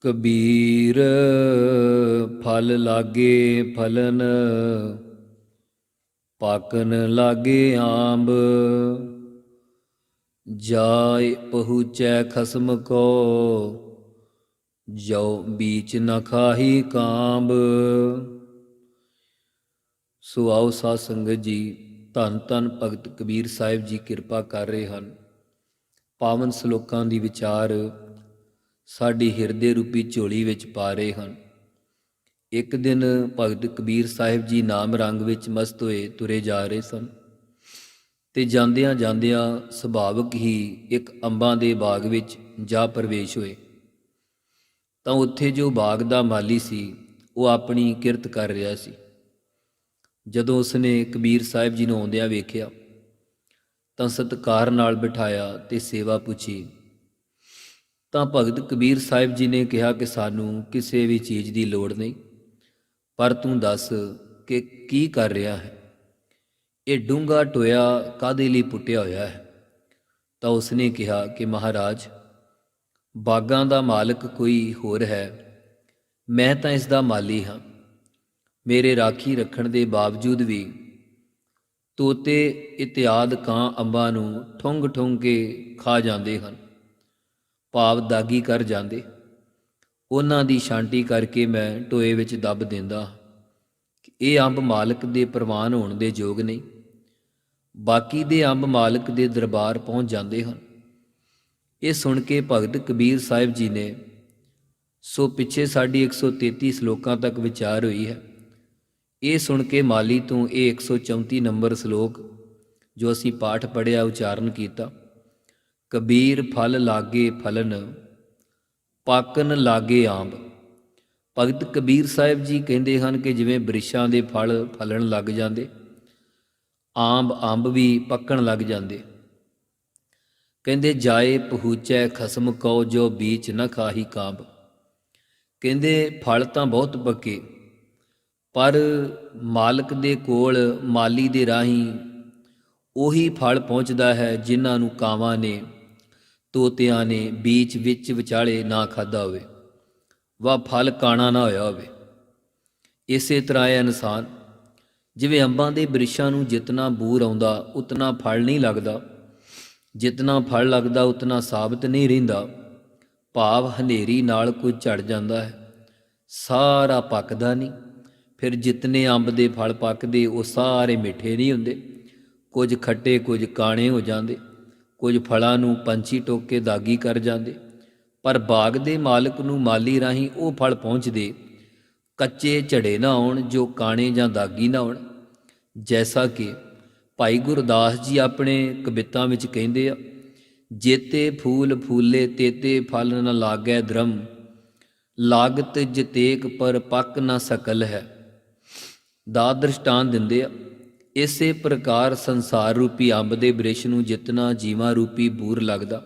ਕਬੀਰ, ਫਲ ਲਾਗੇ ਫਲਨ, ਪਾਕਨ ਲਾਗੇ ਆਂਬ। ਜਾਇ ਪਹੁੰਚੈ ਖਸਮ ਕੋ ਜੋ ਬੀਚ ਨ ਖਾਹੀ ਕਾਂਬ। ਸੋ ਆਓ ਸਾਧ ਸੰਗਤ ਜੀ, ਧੰਨ ਧੰਨ ਭਗਤ ਕਬੀਰ ਸਾਹਿਬ ਜੀ ਕਿਰਪਾ ਕਰ ਰਹੇ ਹਨ। ਪਾਵਨ ਸ਼ਲੋਕਾਂ ਦੀ ਵਿਚਾਰ ਸਾਡੀ ਹਿਰਦੇ ਰੂਪੀ ਝੋਲੀ ਵਿੱਚ ਪਾ ਰਹੇ ਹਨ। ਇੱਕ ਦਿਨ ਭਗਤ ਕਬੀਰ ਸਾਹਿਬ ਜੀ ਨਾਮ ਰੰਗ ਵਿੱਚ ਮਸਤ ਹੋਏ ਤੁਰੇ ਜਾ ਰਹੇ ਸਨ ਤੇ ਜਾਂਦਿਆਂ ਜਾਂਦਿਆਂ ਸੁਭਾਵਕ ਹੀ ਇੱਕ ਅੰਬਾਂ ਦੇ ਬਾਗ ਵਿੱਚ ਜਾ ਪ੍ਰਵੇਸ਼ ਹੋਏ। ਤਾਂ ਉੱਥੇ ਜੋ ਬਾਗ ਦਾ ਮਾਲੀ ਸੀ, ਉਹ ਆਪਣੀ ਕਿਰਤ ਕਰ ਰਿਹਾ ਸੀ। ਜਦੋਂ ਉਸਨੇ ਕਬੀਰ ਸਾਹਿਬ ਜੀ ਨੂੰ ਆਉਂਦਿਆਂ ਵੇਖਿਆ, ਤਾਂ ਸਤਕਾਰ ਨਾਲ ਬਿਠਾਇਆ ਤੇ ਸੇਵਾ ਪੁੱਛੀ ਤਾਂ ਭਗਤ ਕਬੀਰ ਸਾਹਿਬ ਜੀ ਨੇ ਕਿਹਾ ਕਿ ਸਾਨੂੰ ਕਿਸੇ ਵੀ ਚੀਜ਼ ਦੀ ਲੋੜ ਨਹੀਂ, ਪਰ ਤੂੰ ਦੱਸ ਕਿ ਕੀ ਕਰ ਰਿਹਾ ਹੈ? ਇਹ ਡੂੰਗਾ ਟੋਇਆ ਕਾਦੇ ਲਈ ਪੁੱਟਿਆ ਹੋਇਆ ਹੈ? ਤਾਂ ਉਸਨੇ ਕਿਹਾ ਕਿ ਮਹਾਰਾਜ, ਬਾਗਾਂ ਦਾ ਮਾਲਕ ਕੋਈ ਹੋਰ ਹੈ, ਮੈਂ ਤਾਂ ਇਸ ਦਾ ਮਾਲੀ ਹਾਂ। ਮੇਰੇ ਰਾਖੀ ਰੱਖਣ ਦੇ ਬਾਵਜੂਦ ਵੀ ਤੋਤੇ ਇਤਿਆਦ ਕਾਂ ਅੰਬਾਂ ਨੂੰ ਠੁੰਗ ਠੁੰਗ ਕੇ ਖਾ ਜਾਂਦੇ ਹਨ। ਭਾਵ ਦਾਗੀ ਕਰ ਜਾਂਦੇ। ਉਹਨਾਂ ਦੀ ਸ਼ਾਂਤੀ ਕਰਕੇ ਮੈਂ ਟੋਏ ਵਿੱਚ ਦੱਬ ਦਿੰਦਾ ਕਿ ਇਹ ਅੰਬ ਮਾਲਕ ਦੇ ਪ੍ਰਵਾਨ ਹੋਣ ਦੇ ਯੋਗ ਨਹੀਂ। ਬਾਕੀ ਦੇ ਅੰਬ ਮਾਲਕ ਦੇ ਦਰਬਾਰ ਪਹੁੰਚ ਜਾਂਦੇ ਹਨ। ਇਹ ਸੁਣ ਕੇ ਭਗਤ ਕਬੀਰ ਸਾਹਿਬ ਜੀ ਨੇ, ਸੋ ਪਿੱਛੇ ਸਾਡੀ 133 ਸ਼ਲੋਕਾਂ ਤੱਕ ਵਿਚਾਰ ਹੋਈ ਹੈ। ਇਹ ਸੁਣ ਕੇ ਮਾਲੀ ਤੋਂ ਇਹ 134 ਨੰਬਰ ਸ਼ਲੋਕ ਜੋ ਅਸੀਂ ਪਾਠ ਪੜਿਆ ਉਚਾਰਨ ਕੀਤਾ। ਕਬੀਰ ਫਲ ਲਾਗੇ ਫਲਨ, ਪਾਕਨ ਲਾਗੇ ਆਂਬ। ਭਗਤ ਕਬੀਰ ਸਾਹਿਬ ਜੀ ਕਹਿੰਦੇ ਹਨ ਕਿ ਜਿਵੇਂ ਬ੍ਰਿਸ਼ਾਂ ਦੇ ਫਲ ਫਲਣ ਲੱਗ ਜਾਂਦੇ, ਆਂਬ ਅੰਬ ਵੀ ਪੱਕਣ ਲੱਗ ਜਾਂਦੇ। ਕਹਿੰਦੇ, ਜਾਏ ਪਹੂਚੈ ਖਸਮ ਕਉ ਜੋ ਬੀਚ ਨ ਖਾਹੀ ਕਾਂਬ। ਕਹਿੰਦੇ, ਫਲ ਤਾਂ ਬਹੁਤ ਪੱਕੇ, ਪਰ ਮਾਲਕ ਦੇ ਕੋਲ ਮਾਲੀ ਦੇ ਰਾਹੀਂ ਉਹੀ ਫਲ ਪਹੁੰਚਦਾ ਹੈ ਜਿਨ੍ਹਾਂ ਨੂੰ ਕਾਵਾਂ ਨੇ। ਤੋਤਿਆਂ ਨੇ ਬੀਚ ਵਿੱਚ ਵਿਚਾਲੇ ਨਾ ਖਾਦਾ ਹੋਵੇ, ਵਾ ਫਲ ਕਾਣਾ ਨਾ ਹੋਇਆ ਹੋਵੇ। ਇਸੇ ਤਰ੍ਹਾਂ ਇਹ ਇਨਸਾਨ, ਜਿਵੇਂ ਅੰਬਾਂ ਦੇ ਬ੍ਰਿਸ਼ਾਂ ਨੂੰ ਜਿਤਨਾ ਬੂਰ ਆਉਂਦਾ, ਉਤਨਾ ਫਲ ਨਹੀਂ ਲੱਗਦਾ। ਜਿਤਨਾ ਫਲ ਲੱਗਦਾ, ਉਤਨਾ ਸਾਬਤ ਨਹੀਂ ਰਹਿੰਦਾ। ਭਾਵ ਹਨੇਰੀ ਨਾਲ ਕੋਈ ਝੜ ਜਾਂਦਾ ਹੈ। ਸਾਰਾ ਪੱਕਦਾ ਨਹੀਂ। ਫਿਰ ਜਿਤਨੇ ਅੰਬ ਦੇ ਫਲ ਪੱਕਦੇ, ਉਹ ਸਾਰੇ ਮਿੱਠੇ ਨਹੀਂ ਹੁੰਦੇ। ਕੁਝ ਖੱਟੇ, ਕੁਝ ਕਾਣੇ ਹੋ ਜਾਂਦੇ। ਕੁਝ ਫਲਾਂ ਨੂੰ ਪੰਛੀ ਟੋਕ ਕੇ ਦਾਗੀ ਕਰ ਜਾਂਦੇ। ਪਰ ਬਾਗ ਦੇ ਮਾਲਕ ਨੂੰ ਮਾਲੀ ਰਾਹੀਂ ਉਹ ਫਲ ਪਹੁੰਚਦੇ। ਕੱਚੇ ਝੜੇ ਨਾ ਆਉਣ, ਜੋ ਕਾਣੇ ਜਾਂ ਦਾਗੀ ਨਾ ਹੋਣ ਜੈਸਾ ਕਿ ਭਾਈ ਗੁਰਦਾਸ ਜੀ ਆਪਣੇ ਕਵਿਤਾ ਵਿੱਚ ਕਹਿੰਦੇ ਆ, ਜੇਤੇ ਫੂਲ ਫੂਲੇ, ਤੇਤੇ ਫਲ ਨ ਲਾਗੈ ਧਰਮ ਲਾਗਤ ਜਤੇਕ ਪਰ ਪੱਕ ਨਾ ਸਕਲ ਹੈ। ਦਾ ਦ੍ਰਿਸ਼ਟਾਨ ਦਿੰਦੇ ਆ ਇਸੇ ਪ੍ਰਕਾਰ ਸੰਸਾਰ ਰੂਪੀ ਅੰਬ ਦੇ ਬ੍ਰਿਸ਼ ਨੂੰ ਜਿਤਨਾ ਜੀਵਾਂ ਰੂਪੀ ਬੂਰ ਲੱਗਦਾ,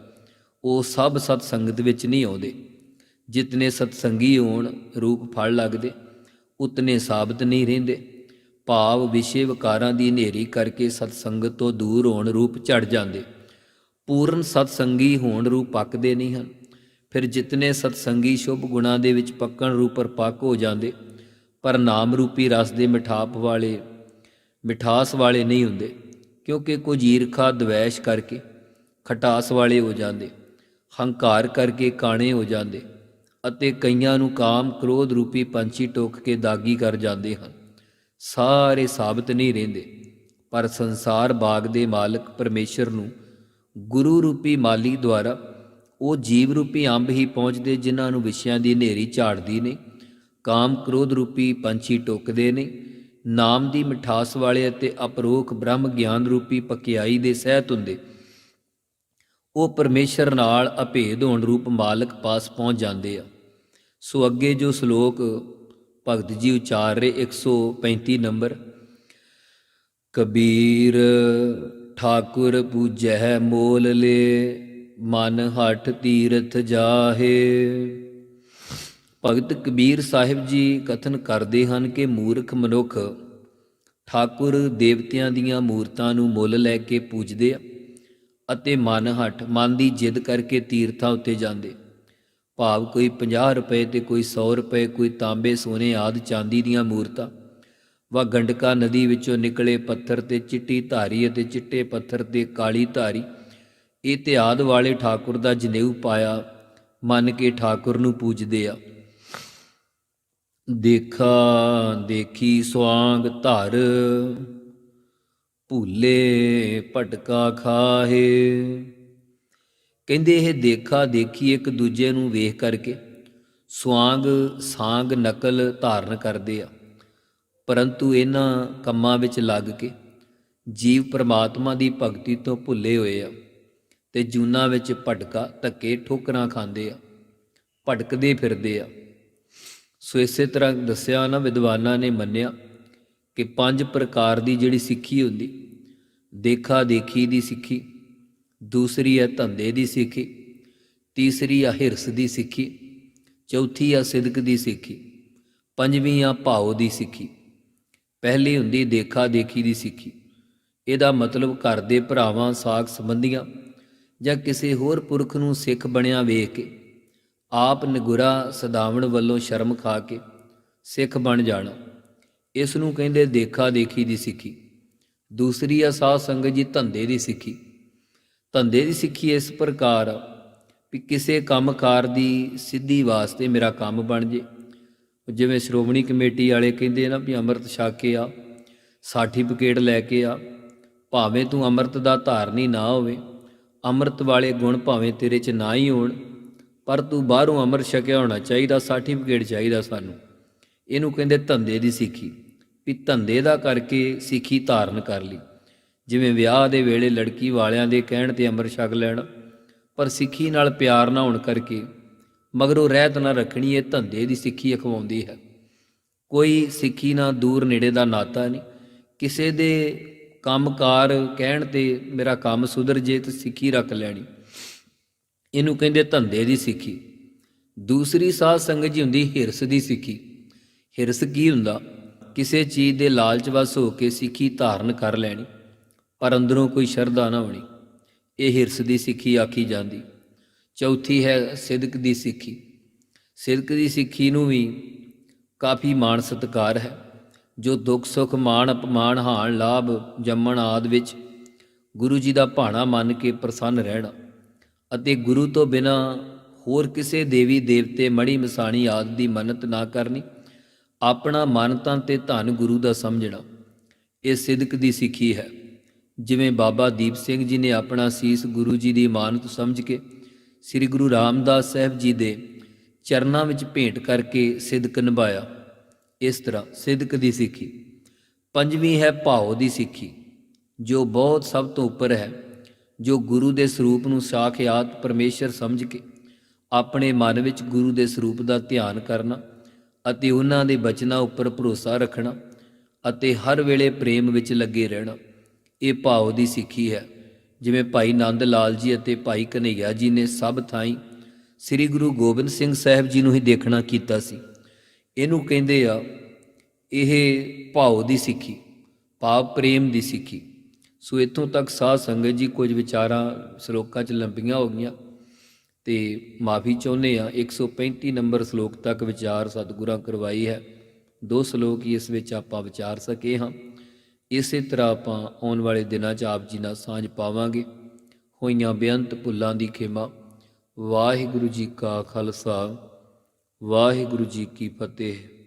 ਉਹ ਸਭ ਸਤ ਸੰਗਤ ਵਿੱਚ ਨਹੀਂ ਆਉਂਦੇ। ਜਿਤਨੇ ਸਤਸੰਗੀ ਹੋਣ, ਰੂਪ ਫਲ ਲੱਗਦੇ, ਉਤਨੇ ਸਾਬਤ ਨਹੀਂ ਰਹਿੰਦੇ। ਭਾਵ ਵਿਸ਼ੇ ਵਿਕਾਰਾਂ ਦੀ ਹਨੇਰੀ ਕਰਕੇ ਸਤਸੰਗਤ ਤੋਂ ਦੂਰ ਹੋਣ ਰੂਪ ਝੜ ਜਾਂਦੇ। ਪੂਰਨ ਸਤਸੰਗੀ ਹੋਣ ਰੂਪ ਪੱਕਦੇ ਨਹੀਂ ਹਨ। ਫਿਰ ਜਿਤਨੇ ਸਤਸੰਗੀ ਸ਼ੁਭ ਗੁਣਾਂ ਦੇ ਵਿੱਚ ਪੱਕਣ ਰੂਪ ਪਰਪੱਕ ਹੋ ਜਾਂਦੇ, ਪਰ ਨਾਮ ਰੂਪੀ ਰਸ ਦੇ ਮਿਠਾਪ ਵਾਲੇ ਮਿਠਾਸ ਵਾਲੇ ਨਹੀਂ ਹੁੰਦੇ, ਕਿਉਂਕਿ ਕੁਝ ਈਰਖਾ ਦਵੈਸ਼ ਕਰਕੇ ਖਟਾਸ ਵਾਲੇ ਹੋ ਜਾਂਦੇ, ਹੰਕਾਰ ਕਰਕੇ ਕਾਣੇ ਹੋ ਜਾਂਦੇ ਅਤੇ ਕਈਆਂ ਨੂੰ ਕਾਮ ਕ੍ਰੋਧ ਰੂਪੀ ਪੰਛੀ ਟੋਕ ਕੇ ਦਾਗੀ ਕਰ ਜਾਂਦੇ ਹਨ। ਸਾਰੇ ਸਾਬਤ ਨਹੀਂ ਰਹਿੰਦੇ, ਪਰ ਸੰਸਾਰ ਬਾਗ ਦੇ ਮਾਲਕ ਪਰਮੇਸ਼ਰ ਨੂੰ ਗੁਰੂ ਰੂਪੀ ਮਾਲੀ ਦੁਆਰਾ ਉਹ ਜੀਵ ਰੂਪੀ ਅੰਬ ਹੀ ਪਹੁੰਚਦੇ ਜਿਨ੍ਹਾਂ ਨੂੰ ਵਿਸ਼ਿਆਂ ਦੀ ਹਨੇਰੀ ਝਾੜਦੀ ਨਹੀਂ ਕਾਮ ਕ੍ਰੋਧ ਰੂਪੀ ਪੰਛੀ ਟੋਕਦੇ ਨੇ ਨਾਮ ਦੀ ਮਿਠਾਸ ਵਾਲੇ ਅਤੇ ਅਪਰੋਖ ਬ੍ਰਹਮ ਗਿਆਨ ਰੂਪੀ ਪਕਿਆਈ ਦੇ ਸਹਿਤ ਹੁੰਦੇ। ਉਹ ਪਰਮੇਸ਼ਰ ਨਾਲ ਅਭੇਦ ਹੋਣ ਰੂਪ ਮਾਲਕ ਪਾਸ ਪਹੁੰਚ ਜਾਂਦੇ ਆ। ਸੋ ਅੱਗੇ ਜੋ ਸ਼ਲੋਕ ਭਗਤ ਜੀ ਉਚਾਰ ਰਹੇ 135 ਨੰਬਰ, ਕਬੀਰ ਠਾਕੁਰ ਪੂਜੈ ਮੋਲ ਲੇ, ਮਨ ਹਠ ਤੀਰਥ ਜਾਹੇ। ਭਗਤ ਕਬੀਰ ਸਾਹਿਬ ਜੀ ਕਥਨ ਕਰਦੇ ਹਨ ਕਿ ਮੂਰਖ ਮਨੁੱਖ ਠਾਕੁਰ ਦੇਵਤਿਆਂ ਦੀਆਂ ਮੂਰਤਾਂ ਨੂੰ ਮੁੱਲ ਲੈ ਕੇ ਪੂਜਦੇ ਆ ਅਤੇ ਮਨ ਹਟ ਮਨ ਦੀ ਜਿੱਦ ਕਰਕੇ ਤੀਰਥਾਂ ਉੱਤੇ ਜਾਂਦੇ। ਭਾਵ ਕੋਈ 50 ਰੁਪਏ ਤੇ ਕੋਈ 100 ਰੁਪਏ, ਕੋਈ ਤਾਂਬੇ, ਸੋਨੇ ਆਦ ਚਾਂਦੀ ਦੀਆਂ ਮੂਰਤਾਂ। ਵਾ ਗੰਡਕਾ ਨਦੀ ਵਿੱਚੋਂ ਨਿਕਲੇ ਪੱਥਰ ਤੇ ਚਿੱਟੀ ਧਾਰੀ ਅਤੇ ਚਿੱਟੇ ਪੱਥਰ ਤੇ ਕਾਲੀ ਧਾਰੀ। ਇਹ ਤੇ ਇਤਿਆਦ ਵਾਲੇ ਠਾਕੁਰ ਦਾ ਜਨੇਊ ਪਾਇਆ ਮੰਨ ਕੇ ਠਾਕੁਰ ਨੂੰ ਪੂਜਦੇ ਆ। ਦੇਖਾ, ਦੇਖੀ ਸਵਾਂਗ ਧਰ, ਭੁੱਲੇ ਭਟਕਾ ਖਾਹੇ। ਕਹਿੰਦੇ ਇਹ ਦੇਖਾ, ਦੇਖੀ ਇੱਕ ਦੂਜੇ ਨੂੰ ਵੇਖ ਕਰਕੇ ਸਵਾਂਗ ਸਾਂਗ ਨਕਲ ਧਾਰਨ ਕਰਦੇ ਆ। ਪਰੰਤੂ ਇਹਨਾਂ ਕੰਮਾਂ ਵਿੱਚ ਲੱਗ ਕੇ ਜੀਵ ਪ੍ਰਮਾਤਮਾ ਦੀ ਭਗਤੀ ਤੋਂ ਭੁੱਲੇ ਹੋਏ ਆ ਤੇ ਜੂਨਾ ਵਿੱਚ ਭਟਕਾ, ਧੱਕੇ, ਠੋਕਰਾਂ ਖਾਂਦੇ ਆ, ਭਟਕਦੇ ਫਿਰਦੇ ਆ। ਸੋ ਇਸੇ ਤਰ੍ਹਾਂ ਦੱਸਿਆ ਨਾ ਵਿਦਵਾਨਾਂ ਨੇ ਮੰਨਿਆ ਕਿ ਪੰਜ ਪ੍ਰਕਾਰ ਦੀ ਜਿਹੜੀ ਸਿੱਖੀ ਹੁੰਦੀ, ਦੇਖਾ ਦੇਖੀ ਦੀ ਸਿੱਖੀ, ਦੂਸਰੀ ਹੈ ਧੰਦੇ ਦੀ ਸਿੱਖੀ, ਤੀਸਰੀ ਆ ਹਿਰਸ ਦੀ ਸਿੱਖੀ, ਚੌਥੀ ਆ ਸਿਦਕ ਦੀ ਸਿੱਖੀ, ਪੰਜਵੀਂ ਆ ਭਾਉ ਦੀ ਸਿੱਖੀ। ਪਹਿਲੀ ਹੁੰਦੀ ਦੇਖਾ ਦੇਖੀ ਦੀ ਸਿੱਖੀ। ਇਹਦਾ ਮਤਲਬ ਘਰ ਦੇ ਭਰਾਵਾਂ, ਸਾਖ ਸੰਬੰਧੀਆਂ ਜਾਂ ਕਿਸੇ ਹੋਰ ਪੁਰਖ ਨੂੰ ਸਿੱਖ ਬਣਿਆ ਵੇਖ ਕੇ ਆਪ ਨਿਗੁਰਾ ਸਦਾਵਣ ਵੱਲੋਂ ਸ਼ਰਮ ਖਾ ਕੇ ਸਿੱਖ ਬਣ ਜਾਣਾ। ਇਸ ਨੂੰ ਕਹਿੰਦੇ ਦੇਖਾ ਦੇਖੀ ਦੀ ਸਿੱਖੀ। ਦੂਸਰੀ ਆ ਸਾਧ ਸੰਗਤ ਜੀ ਧੰਦੇ ਦੀ ਸਿੱਖੀ। ਧੰਦੇ ਦੀ ਸਿੱਖੀ ਇਸ ਪ੍ਰਕਾਰ ਆ ਵੀ ਕਿਸੇ ਕੰਮਕਾਰ ਦੀ ਸਿੱਧੀ ਵਾਸਤੇ ਮੇਰਾ ਕੰਮ ਬਣ ਜੇ। ਜਿਵੇਂ ਸ਼੍ਰੋਮਣੀ ਕਮੇਟੀ ਵਾਲੇ ਕਹਿੰਦੇ ਨਾ ਵੀ ਅੰਮ੍ਰਿਤ ਛਕ ਕੇ ਆ ਸਰਟੀਫਿਕੇਟ ਲੈ ਕੇ ਆ, ਭਾਵੇਂ ਤੂੰ ਅੰਮ੍ਰਿਤ ਦਾ ਧਾਰਨੀ ਨਾ ਹੋਵੇ, ਅੰਮ੍ਰਿਤ ਵਾਲੇ ਗੁਣ ਭਾਵੇਂ ਤੇਰੇ 'ਚ ਨਾ ਹੀ ਹੋਣ ਪਰ ਤੂੰ ਬਾਹਰੋਂ ਅੰਮ੍ਰਿਤ ਛਕਿਆ ਹੋਣਾ ਚਾਹੀਦਾ ਸਰਟੀਫਿਕੇਟ ਚਾਹੀਦਾ ਸਾਨੂੰ। ਇਹਨੂੰ ਕਹਿੰਦੇ ਧੰਦੇ ਦੀ ਸਿੱਖੀ। ਵੀ ਧੰਦੇ ਦਾ ਕਰਕੇ ਸਿੱਖੀ ਧਾਰਨ ਕਰ ਲਈ। ਜਿਵੇਂ ਵਿਆਹ ਦੇ ਵੇਲੇ ਲੜਕੀ ਵਾਲਿਆਂ ਦੇ ਕਹਿਣ ਤੇ ਅੰਮ੍ਰਿਤ ਛਕ ਲੈਣਾ, ਪਰ ਸਿੱਖੀ ਨਾਲ ਪਿਆਰ ਨਾ ਹੋਣ ਕਰਕੇ, ਮਗਰੋਂ ਰਹਿਤ ਨਾ ਰੱਖਣੀ ਇਹ ਧੰਦੇ ਦੀ ਸਿੱਖੀ ਅਖਵਾਉਂਦੀ ਹੈ। ਕੋਈ ਸਿੱਖੀ ਨਾਲ ਦੂਰ ਨੇੜੇ ਦਾ ਨਾਤਾ ਨਹੀਂ। ਕਿਸੇ ਦੇ ਕੰਮਕਾਰ ਕਹਿਣ ਤੇ ਮੇਰਾ ਕੰਮ ਸੁਧਰ ਜੇ ਤੇ ਸਿੱਖੀ ਰੱਖ ਲੈਣੀ। ਇਹਨੂੰ ਕਹਿੰਦੇ ਧੰਦੇ ਦੀ ਸਿੱਖੀ। ਦੂਸਰੀ ਸਾਧ ਸੰਗਤ ਜੀ ਹੁੰਦੀ ਹਿਰਸ ਦੀ ਸਿੱਖੀ। ਹਿਰਸ ਕੀ ਹੁੰਦਾ? ਕਿਸੇ ਚੀਜ਼ ਦੇ ਲਾਲਚ ਵਸ ਹੋ ਕੇ ਸਿੱਖੀ ਧਾਰਨ ਕਰ ਲੈਣੀ, ਪਰ ਅੰਦਰੋਂ ਕੋਈ ਸ਼ਰਧਾ ਨਾ ਹੋਣੀ। ਇਹ ਹਿਰਸ ਦੀ ਸਿੱਖੀ ਆਖੀ ਜਾਂਦੀ। ਚੌਥੀ ਹੈ ਸਿਦਕ ਦੀ ਸਿੱਖੀ। ਸਿਦਕ ਦੀ ਸਿੱਖੀ ਨੂੰ ਵੀ ਕਾਫੀ ਮਾਣ ਸਤਕਾਰ ਹੈ। ਜੋ ਦੁੱਖ ਸੁੱਖ ਮਾਣ ਅਪਮਾਨ ਹਾਨ ਲਾਭ ਜੰਮਣ ਆਦ ਵਿੱਚ ਗੁਰੂ ਜੀ ਦਾ ਭਾਣਾ ਮੰਨ ਕੇ ਪ੍ਰਸੰਨ ਰਹਿਣਾ। ਅਤੇ ਗੁਰੂ ਤੋਂ ਬਿਨਾ ਹੋਰ ਕਿਸੇ ਦੇਵੀ ਦੇਵਤੇ ਮੜੀ ਮਸਾਣੀ ਆਦਿ ਦੀ ਮੰਨਤ ਨਾ ਕਰਨੀ, ਆਪਣਾ ਮਨ ਤਨ ਤੇ ਧਨ ਗੁਰੂ ਦਾ ਸਮਝਣਾ। ਇਹ ਸਿਦਕ ਦੀ ਸਿੱਖੀ ਹੈ। ਜਿਵੇਂ ਬਾਬਾ ਦੀਪ ਸਿੰਘ ਜੀ ਨੇ ਆਪਣਾ ਸੀਸ ਗੁਰੂ ਜੀ ਦੀ ਮਾਨਤ ਸਮਝ ਕੇ ਸ੍ਰੀ ਗੁਰੂ ਰਾਮਦਾਸ ਸਾਹਿਬ ਜੀ ਦੇ ਚਰਨਾਂ ਵਿੱਚ ਭੇਂਟ ਕਰਕੇ ਸਿਦਕ ਨਿਭਾਇਆ। ਇਸ ਤਰ੍ਹਾਂ ਸਿਦਕ ਦੀ ਸਿੱਖੀ। ਪੰਜਵੀਂ ਹੈ ਭਾਉ ਦੀ ਸਿੱਖੀ, ਜੋ ਬਹੁਤ ਸਭ ਤੋਂ ਉੱਪਰ ਹੈ। ਜੋ ਗੁਰੂ ਦੇ ਸਰੂਪ ਨੂੰ ਸਾਖਿਆਤ ਪਰਮੇਸ਼ਰ ਸਮਝ ਕੇ ਆਪਣੇ ਮਨ ਵਿੱਚ ਗੁਰੂ ਦੇ ਸਰੂਪ ਦਾ ਧਿਆਨ ਕਰਨਾ ਅਤੇ ਉਹਨਾਂ ਦੇ ਬਚਨਾਂ ਉੱਪਰ ਭਰੋਸਾ ਰੱਖਣਾ ਅਤੇ ਹਰ ਵੇਲੇ ਪ੍ਰੇਮ ਵਿੱਚ ਲੱਗੇ ਰਹਿਣਾ, ਇਹ ਭਾਉ ਦੀ ਸਿੱਖੀ ਹੈ। ਜਿਵੇਂ ਭਾਈ ਨੰਦ ਲਾਲ ਜੀ ਅਤੇ ਭਾਈ ਕਨਈਆ ਜੀ ਨੇ ਸਭ ਥਾਈਂ ਸ੍ਰੀ ਗੁਰੂ ਗੋਬਿੰਦ ਸਿੰਘ ਸਾਹਿਬ ਜੀ ਨੂੰ ਹੀ ਦੇਖਣਾ ਕੀਤਾ ਸੀ। ਇਹਨੂੰ ਕਹਿੰਦੇ ਆ, ਇਹ ਭਾਉ ਦੀ ਸਿੱਖੀ, ਭਾਵ ਪ੍ਰੇਮ ਦੀ ਸਿੱਖੀ। ਸੋ ਇਥੋਂ ਤੱਕ ਸਾਧ ਸੰਗਤ ਜੀ ਕੁਝ ਵਿਚਾਰਾਂ ਸ਼ਲੋਕਾਂ 'ਚ ਲੰਬੀਆਂ ਹੋ ਗਈਆਂ ਤੇ ਮਾਫੀ ਚਾਹੁੰਦੇ ਆ 135 ਨੰਬਰ ਸ਼ਲੋਕ ਤੱਕ ਵਿਚਾਰ ਸਤਿਗੁਰਾਂ ਕਰਵਾਈ ਹੈ। ਦੋ ਸ਼ਲੋਕ ਹੀ ਇਸ ਵਿੱਚ ਆਪਾਂ ਵਿਚਾਰ ਸਕੇ ਹਾਂ। ਇਸੇ ਤਰ੍ਹਾਂ ਆਪਾਂ ਆਉਣ ਵਾਲੇ ਦਿਨਾਂ 'ਚ ਆਪ ਜੀ ਨਾਲ ਸਾਂਝ ਪਾਵਾਂਗੇ। ਹੋਈਆਂ ਬੇਅੰਤ ਭੁੱਲਾਂ ਦੀ ਖੇਮਾ। ਵਾਹਿਗੁਰੂ ਜੀ ਕਾ ਖਾਲਸਾ, ਵਾਹਿਗੁਰੂ ਜੀ ਕੀ ਫਤਿਹ।